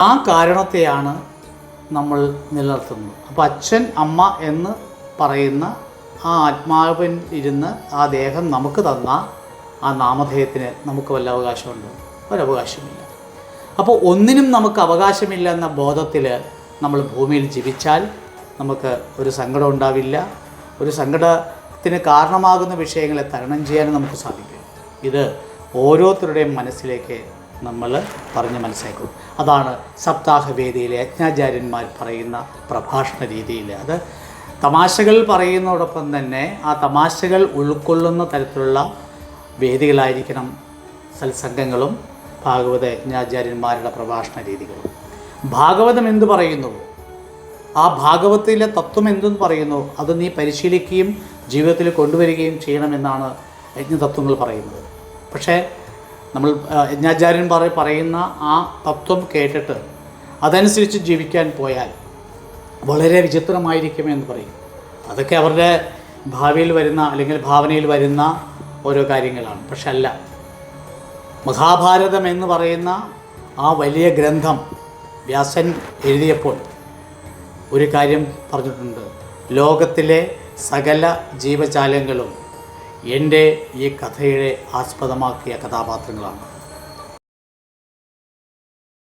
ആ കാരണത്തെയാണ് നമ്മൾ നിലനിർത്തുന്നത്. അപ്പോൾ അച്ഛൻ അമ്മ എന്ന് പറയുന്ന ആ ആത്മാവിൻ ഇരുന്ന് ആ ദേഹം നമുക്ക് തന്ന ആ നാമധേയത്തിന് നമുക്ക് വല്ല അവകാശമുണ്ടോ? ഒരവകാശമില്ല അപ്പോൾ ഒന്നിനും നമുക്ക് അവകാശമില്ല എന്ന ബോധത്തിൽ നമ്മൾ ഭൂമിയിൽ ജീവിച്ചാൽ നമുക്ക് ഒരു സങ്കടം ഉണ്ടാവില്ല. ഒരു സങ്കടത്തിന് കാരണമാകുന്ന വിഷയങ്ങളെ തരണം ചെയ്യാനും നമുക്ക് സാധിക്കും ഇത് ഓരോരുത്തരുടെയും മനസ്സിലേക്ക് നമ്മൾ പറഞ്ഞ് മനസ്സിലാക്കും. അതാണ് സപ്താഹവേദിയിലെ യജ്ഞാചാര്യന്മാർ പറയുന്ന പ്രഭാഷണ രീതിയിൽ അത് തമാശകൾ പറയുന്നതോടൊപ്പം തന്നെ ആ തമാശകൾ ഉൾക്കൊള്ളുന്ന തരത്തിലുള്ള വേദികളായിരിക്കണം സത്സംഗങ്ങളും ഭാഗവത യജ്ഞാചാര്യന്മാരുടെ പ്രഭാഷണ രീതികളും. ഭാഗവതം എന്തു പറയുന്നു? ആ ഭാഗവത്തിലെ തത്വം എന്തെന്ന് പറയുന്നു? അത് നീ പരിശീലിക്കുകയും ജീവിതത്തിൽ കൊണ്ടുവരികയും ചെയ്യണമെന്നാണ് യജ്ഞതത്വങ്ങൾ പറയുന്നത്. പക്ഷേ നമ്മൾ യജ്ഞാചാര്യൻ പറ പറയുന്ന ആ തത്വം കേട്ടിട്ട് അതനുസരിച്ച് ജീവിക്കാൻ പോയാൽ വളരെ വിചിത്രമായിരിക്കുമെന്ന് പറയും. അതൊക്കെ അവരുടെ ഭാവിയിൽ വരുന്ന അല്ലെങ്കിൽ ഭാവനയിൽ വരുന്ന ഓരോ കാര്യങ്ങളാണ്. പക്ഷെ അല്ല മഹാഭാരതം എന്ന് പറയുന്ന ആ വലിയ ഗ്രന്ഥം വ്യാസൻ എഴുതിയപ്പോൾ ഒരു കാര്യം പറഞ്ഞിട്ടുണ്ട്. ലോകത്തിലെ സകല ജീവജാലങ്ങളും എന്റെ ഈ കഥയുടെ ആസ്പദമാക്കിയ കഥാപാത്രങ്ങളാണ്.